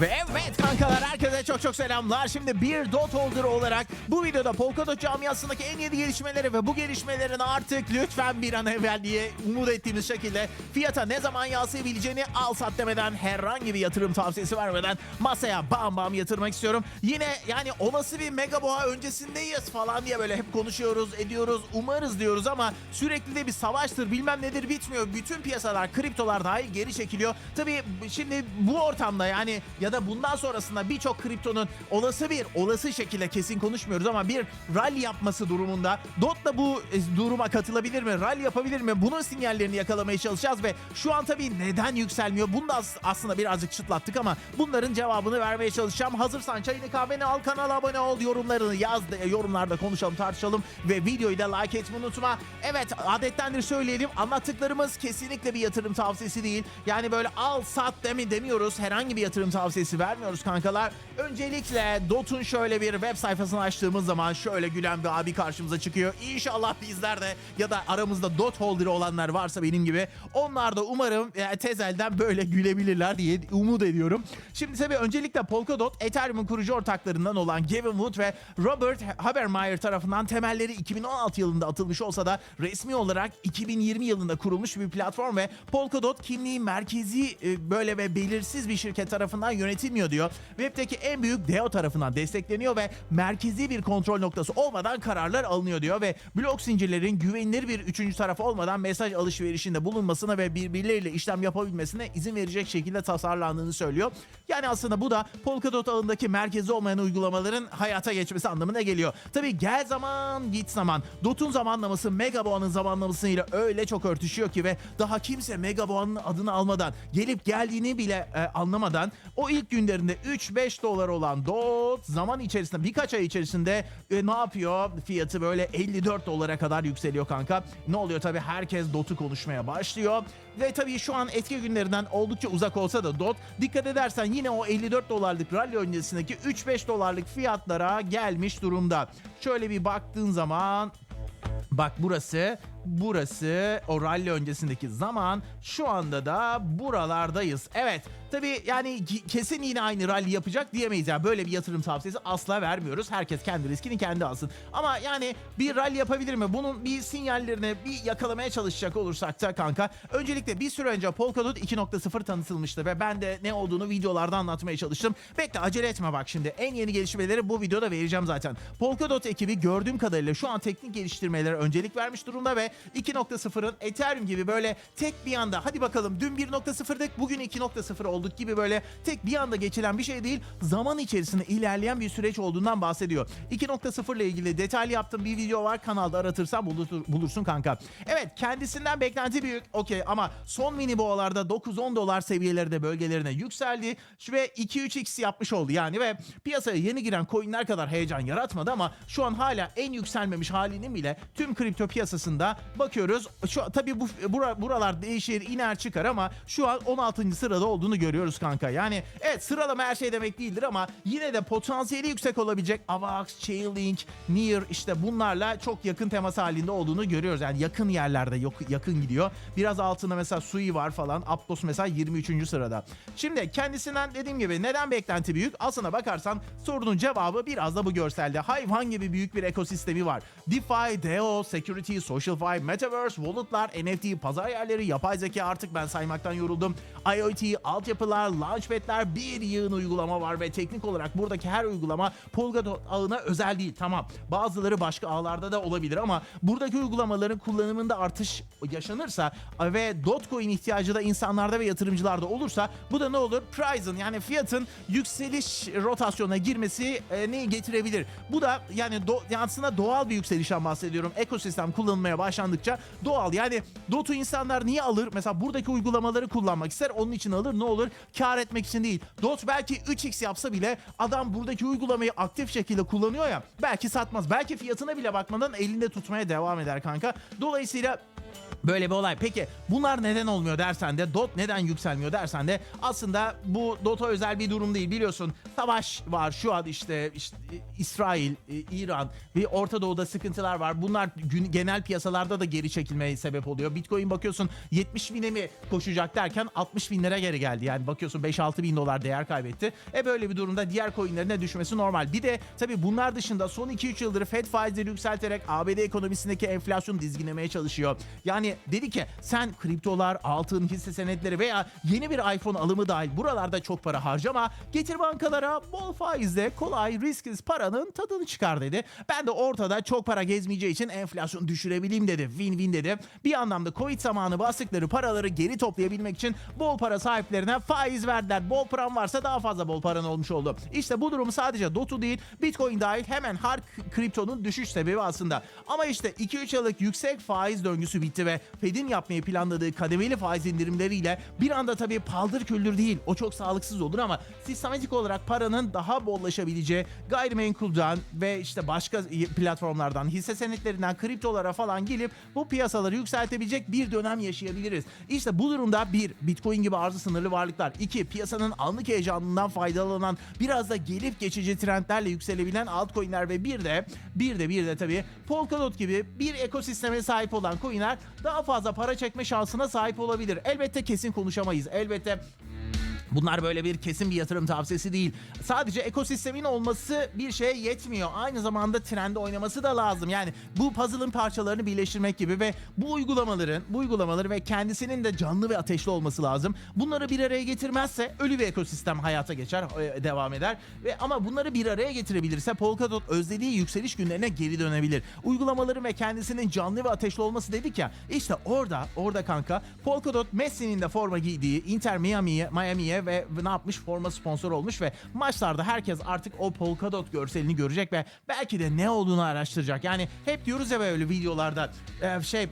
Ve evet kankalar herkese çok çok selamlar. Şimdi bir dot holder olarak bu videoda Polkadot camiasındaki en yeni gelişmeleri ve bu gelişmelerin artık lütfen bir an evvel diye umut ettiğimiz şekilde fiyata ne zaman yansıyabileceğini al sat demeden herhangi bir yatırım tavsiyesi vermeden masaya bam bam yatırmak istiyorum. Yine yani olası bir mega boğa öncesindeyiz falan diye böyle hep konuşuyoruz ediyoruz umarız diyoruz ama sürekli de bir savaştır bilmem nedir bitmiyor. Bütün piyasalar kriptolar dahil geri çekiliyor. Tabii şimdi bu ortamda yani ya da bundan sonrasında birçok kriptonun olası bir olası şekilde kesin konuşmuyoruz ama bir rally yapması durumunda DOT da bu e, duruma katılabilir mi? Rally yapabilir mi? Bunun sinyallerini yakalamaya çalışacağız ve şu an tabii neden yükselmiyor? Bunu da as- aslında birazcık çıtlattık ama bunların cevabını vermeye çalışacağım. Hazırsan çayını kahveni al kanala abone ol yorumlarını yaz de, yorumlarda konuşalım tartışalım ve videoyu da like etmeyi unutma. Evet adettendir söyleyelim anlattıklarımız kesinlikle bir yatırım tavsiyesi değil. Yani böyle al sat demi demiyoruz. Herhangi bir yatırım tavsiyesi vermiyoruz kankalar. Öncelikle Dot'un şöyle bir web sayfasını açtığımız zaman şöyle gülen bir abi karşımıza çıkıyor. İnşallah bizler de ya da aramızda Dot holder olanlar varsa benim gibi onlar da umarım e, tezelden böyle gülebilirler diye umut ediyorum. Şimdi tabii öncelikle Polkadot Ethereum'un kurucu ortaklarından olan Gavin Wood ve Robert Habermeyer tarafından temelleri 2016 yılında atılmış olsa da resmi olarak 2020 yılında kurulmuş bir platform ve Polkadot kimliği merkezi e, böyle ve belirsiz bir şirket tarafından yönetilmiyor diyor. Web'deki en büyük DEO tarafından destekleniyor ve merkezi bir kontrol noktası olmadan kararlar alınıyor diyor ve blok zincirlerin güvenilir bir üçüncü taraf olmadan mesaj alışverişinde bulunmasına ve birbirleriyle işlem yapabilmesine izin verecek şekilde tasarlandığını söylüyor. Yani aslında bu da Polkadot ağındaki merkezi olmayan uygulamaların hayata geçmesi anlamına geliyor. Tabi gel zaman git zaman. Dot'un zamanlaması Megaboğa'nın zamanlamasıyla öyle çok örtüşüyor ki ve daha kimse Megaboğa'nın adını almadan gelip geldiğini bile e, anlamadan o ilk günlerinde 3-5 dolar olan Dot zaman içerisinde birkaç ay içerisinde e, ne yapıyor? Fiyatı böyle 54 dolara kadar yükseliyor kanka. Ne oluyor tabi herkes Dot'u konuşmaya başlıyor. Ve tabii şu an etki günlerinden oldukça uzak olsa da DOT dikkat edersen yine o 54 dolarlık rally öncesindeki 3-5 dolarlık fiyatlara gelmiş durumda. Şöyle bir baktığın zaman Bak burası, burası o rally öncesindeki zaman şu anda da buralardayız. Evet tabi yani kesin yine aynı rally yapacak diyemeyiz ya. Böyle bir yatırım tavsiyesi asla vermiyoruz. Herkes kendi riskini kendi alsın. Ama yani bir rally yapabilir mi? Bunun bir sinyallerini bir yakalamaya çalışacak olursak da kanka. Öncelikle bir süre önce Polkadot 2.0 tanıtılmıştı ve ben de ne olduğunu videolarda anlatmaya çalıştım. Bekle acele etme bak şimdi. En yeni gelişmeleri bu videoda vereceğim zaten. Polkadot ekibi gördüğüm kadarıyla şu an teknik geliştirmelere öncelik vermiş durumda ve 2.0'ın Ethereum gibi böyle tek bir anda hadi bakalım dün 1.0'dık bugün 2.0 olduk gibi böyle tek bir anda geçilen bir şey değil zaman içerisinde ilerleyen bir süreç olduğundan bahsediyor. 2.0 ile ilgili detaylı yaptığım bir video var kanalda aratırsan bulur- bulursun kanka. Evet kendisinden beklenti büyük okey ama son mini boğalarda 9-10 dolar seviyelerinde bölgelerine yükseldi ve 2-3x yapmış oldu yani ve piyasaya yeni giren coinler kadar heyecan yaratmadı ama şu an hala en yükselmemiş halinin bile tüm kripto piyasasında bakıyoruz. Şu tabii bu bura, buralar değişir, iner çıkar ama şu an 16. sırada olduğunu görüyoruz kanka. Yani evet sıralama her şey demek değildir ama yine de potansiyeli yüksek olabilecek Avax, Chainlink, Near işte bunlarla çok yakın temas halinde olduğunu görüyoruz. Yani yakın yerlerde yok, yakın gidiyor. Biraz altında mesela Sui var falan. Aptos mesela 23. sırada. Şimdi kendisinden dediğim gibi neden beklenti büyük? Aslına bakarsan sorunun cevabı biraz da bu görselde. Hayvan gibi büyük bir ekosistemi var. DeFi, DAO, Security, SocialFi, Metaverse, Wallet'lar, NFT, pazar yerleri, yapay zeka artık ben saymaktan yoruldum. IoT, altyapılar, launchpad'ler bir yığın uygulama var ve teknik olarak buradaki her uygulama Polkadot ağına özel değil. Tamam bazıları başka ağlarda da olabilir ama buradaki uygulamaların kullanımında artış yaşanırsa ve Dogecoin ihtiyacı da insanlarda ve yatırımcılarda olursa bu da ne olur? Price'ın yani fiyatın yükseliş rotasyonuna girmesi e, neyi getirebilir? Bu da yani do, aslında doğal bir yükselişten bahsediyorum. Ekosistem kullanılmaya başlandıkça doğal. Yani DOT'u insanlar niye alır? Mesela buradaki uygulamaları kullanmak ister. Onun için alır. Ne olur? Kar etmek için değil. DOT belki 3x yapsa bile adam buradaki uygulamayı aktif şekilde kullanıyor ya. Belki satmaz. Belki fiyatına bile bakmadan elinde tutmaya devam eder kanka. Dolayısıyla Böyle bir olay. Peki bunlar neden olmuyor dersen de DOT neden yükselmiyor dersen de aslında bu DOT'a özel bir durum değil biliyorsun. Savaş var şu an işte, işte İsrail, e, İran ve Orta Doğu'da sıkıntılar var. Bunlar genel piyasalarda da geri çekilmeye sebep oluyor. Bitcoin bakıyorsun 70 bine mi koşacak derken 60 binlere geri geldi. Yani bakıyorsun 5-6 bin dolar değer kaybetti. E böyle bir durumda diğer coinlerin de düşmesi normal. Bir de tabii bunlar dışında son 2-3 yıldır Fed faizleri yükselterek ABD ekonomisindeki enflasyonu dizginlemeye çalışıyor. Yani dedi ki sen kriptolar, altın, hisse senetleri veya yeni bir iPhone alımı dahil buralarda çok para harcama. Getir bankalara bol faizle kolay risksiz paranın tadını çıkar dedi. Ben de ortada çok para gezmeyeceği için enflasyonu düşürebileyim dedi. Win-win dedi. Bir anlamda Covid zamanı bastıkları paraları geri toplayabilmek için bol para sahiplerine faiz verdiler. Bol paran varsa daha fazla bol paran olmuş oldu. İşte bu durum sadece DOT'u değil Bitcoin dahil hemen her kriptonun düşüş sebebi aslında. Ama işte 2-3 yıllık yüksek faiz döngüsü bitti ve Fed'in yapmayı planladığı kademeli faiz indirimleriyle bir anda tabii paldır küldür değil. O çok sağlıksız olur ama sistematik olarak paranın daha bollaşabileceği gayrimenkulden ve işte başka platformlardan, hisse senetlerinden kriptolara falan gelip bu piyasaları yükseltebilecek bir dönem yaşayabiliriz. İşte bu durumda bir Bitcoin gibi arzı sınırlı varlıklar, iki piyasanın anlık heyecanından faydalanan biraz da gelip geçici trendlerle yükselebilen altcoin'ler ve bir de bir de bir de tabii Polkadot gibi bir ekosisteme sahip olan coin'ler daha fazla para çekme şansına sahip olabilir. Elbette kesin konuşamayız. Elbette Bunlar böyle bir kesin bir yatırım tavsiyesi değil. Sadece ekosistemin olması bir şeye yetmiyor. Aynı zamanda trende oynaması da lazım. Yani bu puzzle'ın parçalarını birleştirmek gibi ve bu uygulamaların, bu uygulamaları ve kendisinin de canlı ve ateşli olması lazım. Bunları bir araya getirmezse ölü bir ekosistem hayata geçer, e, devam eder. Ve ama bunları bir araya getirebilirse Polkadot özlediği yükseliş günlerine geri dönebilir. Uygulamaları ve kendisinin canlı ve ateşli olması dedik ya. İşte orada, orada kanka Polkadot Messi'nin de forma giydiği Inter Miami'ye, Ve ne yapmış forma sponsor olmuş ve maçlarda herkes artık o Polkadot görselini görecek ve belki de ne olduğunu araştıracak. Yani hep diyoruz ya böyle videolarda e, şey e,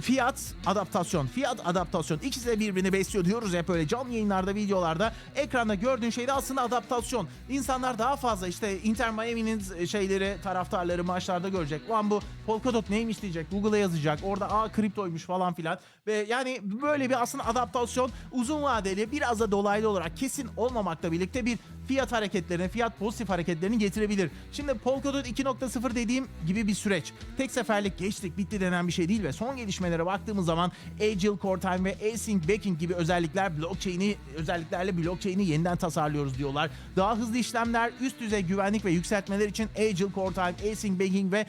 fiyat adaptasyon, fiyat adaptasyon ikisi de birbirini besliyor diyoruz hep böyle canlı yayınlarda, videolarda ekranda gördüğün şey de aslında adaptasyon. İnsanlar daha fazla işte Inter Miami'nin şeyleri, taraftarları maçlarda görecek. Ulan bu Polkadot neymiş diyecek. Google'a yazacak. Orada aa kriptoymuş falan filan. Ve yani böyle bir aslında adaptasyon uzun vadeli biraz da dolaylı olarak kesin olmamakla birlikte bir fiyat hareketlerini, fiyat pozitif hareketlerini getirebilir. Şimdi Polkadot 2.0 dediğim gibi bir süreç. Tek seferlik geçtik bitti denen bir şey değil ve son gelişmelere baktığımız zaman Agile Core Time ve Async Backing gibi özellikler blockchain'i özelliklerle blockchain'i yeniden tasarlıyoruz diyorlar. Daha hızlı işlemler, üst düzey güvenlik ve yükseltmeler için Agile Core Time, Async Backing ve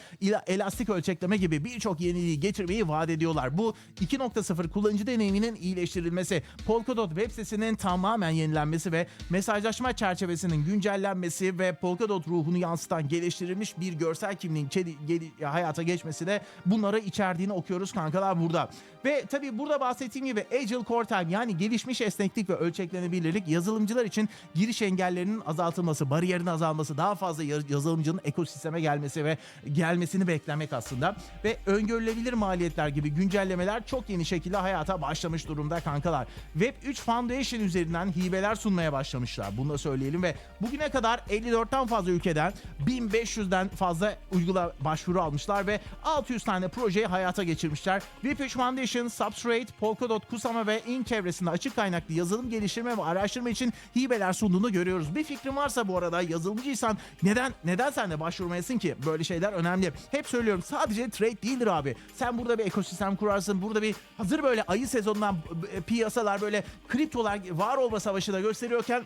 elastik ölçekleme gibi birçok yeniliği getirmeyi vaat ediyorlar. Bu 2.0 kullanıcı deneyiminin iyileştirilmesi, Polkadot web sitesinin tamamen yenilenmesi ve mesajlaşma çerçevesinin güncellenmesi ve Polkadot ruhunu yansıtan geliştirilmiş bir görsel kimliğin çeli- geli- hayata geçmesi de bunları içerdiğini okuyoruz kankalar burada. Ve tabii burada bahsettiğim gibi Agile Core Time yani gelişmiş esneklik ve ölçeklenebilirlik yazılımcılar için giriş engellerinin azaltılması, bariyerin azalması, daha fazla ya- yazılımcının ekosisteme gelmesi ve gelmesini beklemek aslında. Ve öngörülebilir maliyetler gibi güncellemeler çok yeni şekilde hayata başlamış durumda kankalar. Web 3 Foundation üzerinden hibeler sunmaya başlamışlar. Bunu da söyleyelim ve bugüne kadar 54'ten fazla ülkeden 1500'den fazla uygula başvuru almışlar ve 600 tane projeyi hayata geçirmişler. 3 Foundation, Substrate, Polkadot, Kusama ve Ink çevresinde açık kaynaklı yazılım geliştirme ve araştırma için hibeler sunduğunu görüyoruz. Bir fikrin varsa bu arada yazılımcıysan neden neden sen de başvurmayasın ki? Böyle şeyler önemli. Hep söylüyorum sadece trade değildir abi. Sen burada bir ekosistem kurarsın. Burada bir hazır böyle ayı sezonundan e, piyasalar böyle kriptolar var olma savaşı da gösteriyorken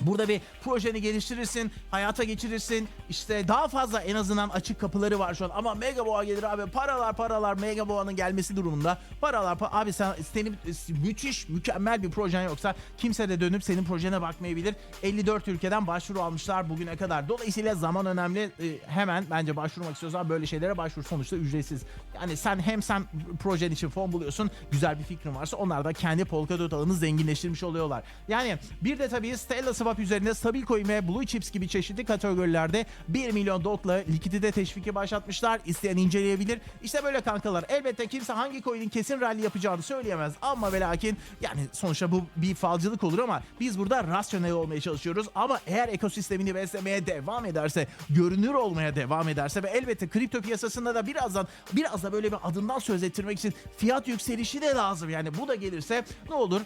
Burada bir projeni geliştirirsin, hayata geçirirsin. İşte daha fazla en azından açık kapıları var şu an. Ama Mega Boğa gelir abi. Paralar paralar Mega Boğa'nın gelmesi durumunda. Paralar pa- abi sen senin müthiş mükemmel bir projen yoksa kimse de dönüp senin projene bakmayabilir. 54 ülkeden başvuru almışlar bugüne kadar. Dolayısıyla zaman önemli. Ee, hemen bence başvurmak istiyorsan böyle şeylere başvur. Sonuçta ücretsiz. Yani sen hem sen projen için fon buluyorsun. Güzel bir fikrin varsa onlar da kendi Polkadot ağını zenginleştirmiş oluyorlar. Yani bir de tabii Stella PancaSwap üzerinde stabil coin ve blue chips gibi çeşitli kategorilerde 1 milyon dotla likidite teşviki başlatmışlar. İsteyen inceleyebilir. İşte böyle kankalar. Elbette kimse hangi coin'in kesin rally yapacağını söyleyemez ama ve lakin yani sonuçta bu bir falcılık olur ama biz burada rasyonel olmaya çalışıyoruz. Ama eğer ekosistemini beslemeye devam ederse, görünür olmaya devam ederse ve elbette kripto piyasasında da birazdan biraz da böyle bir adından söz ettirmek için fiyat yükselişi de lazım. Yani bu da gelirse ne olur?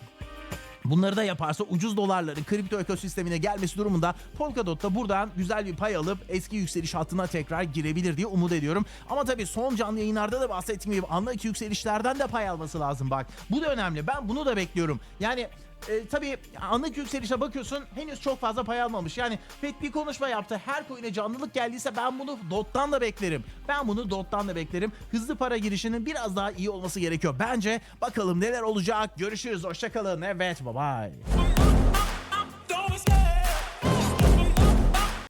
Bunları da yaparsa ucuz dolarların kripto ekosistemine gelmesi durumunda Polkadot da buradan güzel bir pay alıp eski yükseliş hattına tekrar girebilir diye umut ediyorum. Ama tabii son canlı yayınlarda da bahsettiğim gibi anlık yükselişlerden de pay alması lazım bak. Bu da önemli. Ben bunu da bekliyorum. Yani e, tabii anlık yükselişe bakıyorsun henüz çok fazla pay almamış. Yani pek bir konuşma yaptı. Her coin'e canlılık geldiyse ben bunu Dot'tan da beklerim. Ben bunu Dot'tan da beklerim. Hızlı para girişinin biraz daha iyi olması gerekiyor. Bence bakalım neler olacak. Görüşürüz. Hoşçakalın. Evet bye bye.